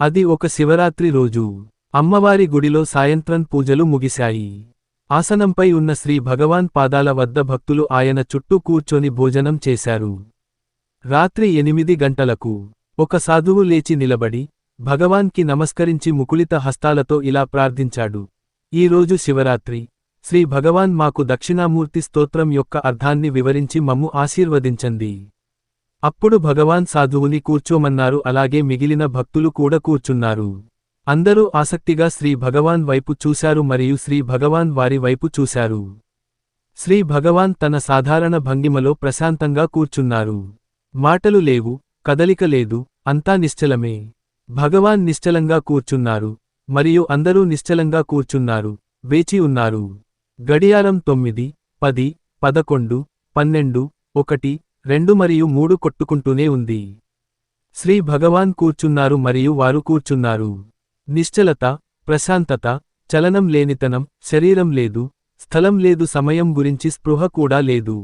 అది ఒక శివరాత్రి రోజు. అమ్మవారి గుడిలో సాయంత్రం పూజలు ముగిశాయి. ఆసనంపై ఉన్న శ్రీ భగవాన్ పాదాల వద్ద భక్తులు ఆయన చుట్టూ కూర్చొని భోజనం చేశారు. రాత్రి ఎనిమిది గంటలకు ఒక సాధువు లేచి నిలబడి భగవాన్కి నమస్కరించి ముకుళిత హస్తాలతో ఇలా ప్రార్థించాడు. ఈరోజు శివరాత్రి. శ్రీ భగవాన్ మాకు దక్షిణామూర్తి స్తోత్రం యొక్క అర్థాన్ని వివరించి మమ్ము ఆశీర్వదించండి. అప్పుడు భగవాన్ సాధువుని కూర్చోమన్నారు అలాగే మిగిలిన భక్తులు కూడా కూర్చున్నారు. అందరూ ఆసక్తిగా శ్రీ భగవాన్ వైపు చూశారు మరియు శ్రీ భగవాన్ వారి వైపు చూశారు. శ్రీ భగవాన్ తన సాధారణ భంగిమలో ప్రశాంతంగా కూర్చున్నారు. మాటలు లేవు కదలిక లేదు అంతా నిశ్చలమే. భగవాన్ నిశ్చలంగా కూర్చున్నారు మరియు అందరూ నిశ్చలంగా కూర్చున్నారు వేచి ఉన్నారు. గడియారం తొమ్మిది పది పదకొండు పన్నెండు ఒకటి రెండు మరియు మూడు కొట్టుకుంటూనే ఉంది. శ్రీ భగవాన్ కూర్చున్నారు మరియు వారు కూర్చున్నారు. నిశ్చలత ప్రశాంతత చలనం లేనితనం శరీరం లేదు స్థలం లేదు సమయం గురించి స్పృహ కూడా లేదు.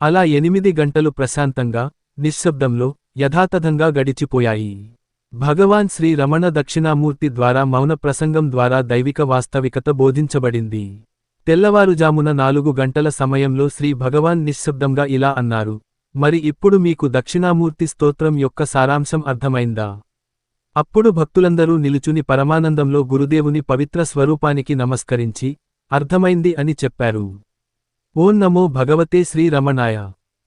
అలా ఎనిమిది గంటలు ప్రశాంతంగా నిశ్శబ్దంలో యథాతథంగా గడిచిపోయాయి. భగవాన్ శ్రీ రమణ దక్షిణామూర్తి ద్వారా మౌన ప్రసంగం ద్వారా దైవిక వాస్తవికత బోధించబడింది. తెల్లవారుజామున నాలుగు గంటల సమయంలో శ్రీ భగవాన్ నిశ్శబ్దంగా ఇలా అన్నారు. మరి ఇప్పుడు మీకు దక్షిణామూర్తి స్తోత్రం యొక్క సారాంశం అర్థమైందా? అప్పుడు భక్తులందరూ నిలుచుని పరమానందంలో గురుదేవుని పవిత్ర స్వరూపానికి నమస్కరించి అర్థమైంది అని చెప్పారు. ఓం నమో భగవతే శ్రీ రమణాయ.